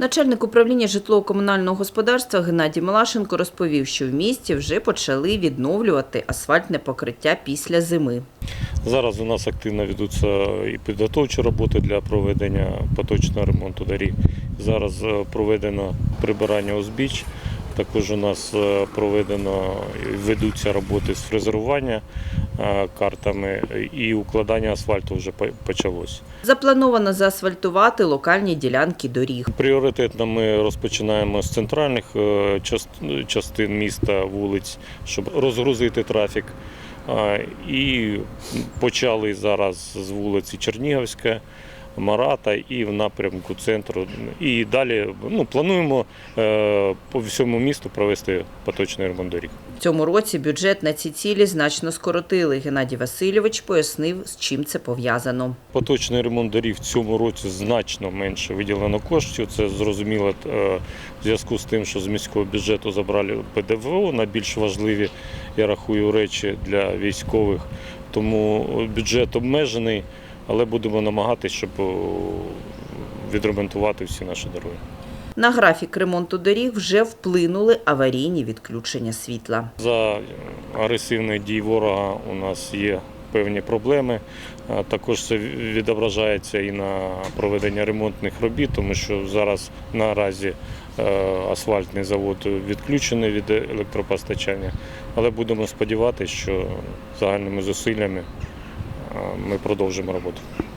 Начальник управління житлово-комунального господарства Геннадій Малашенко розповів, що в місті вже почали відновлювати асфальтне покриття після зими. Зараз у нас активно ведуться і підготовчі роботи для проведення поточного ремонту доріг. Зараз е, проведено прибирання узбіч. Також у нас е, проведено ведуться роботи з фрезерування е, картами і укладання асфальту вже по- почалось. Заплановано заасфальтувати локальні ділянки доріг. Пріоритетно ми розпочинаємо з центральних е, частин міста, вулиць, щоб розгрузити трафік. І почали зараз з вулиці Чернігівська, Марата і в напрямку центру. І далі ну, плануємо е, по всьому місту провести поточний ремонт доріг. В цьому році бюджет на ці цілі значно скоротили. Геннадій Васильович пояснив, з чим це пов'язано. Поточний ремонт доріг в цьому році значно менше виділено коштів. Це зрозуміло е, в зв'язку з тим, що з міського бюджету забрали ПДВО на більш важливі, я рахую, речі для військових. Тому бюджет обмежений, але будемо намагатися, щоб відремонтувати всі наші дороги. На графік ремонту доріг вже вплинули аварійні відключення світла. За агресивних дій ворога у нас є певні проблеми. Також це відображається і на проведення ремонтних робіт, тому що зараз наразі е, асфальтний завод відключений від електропостачання. Але будемо сподіватися, що загальними зусиллями ми продовжимо роботу.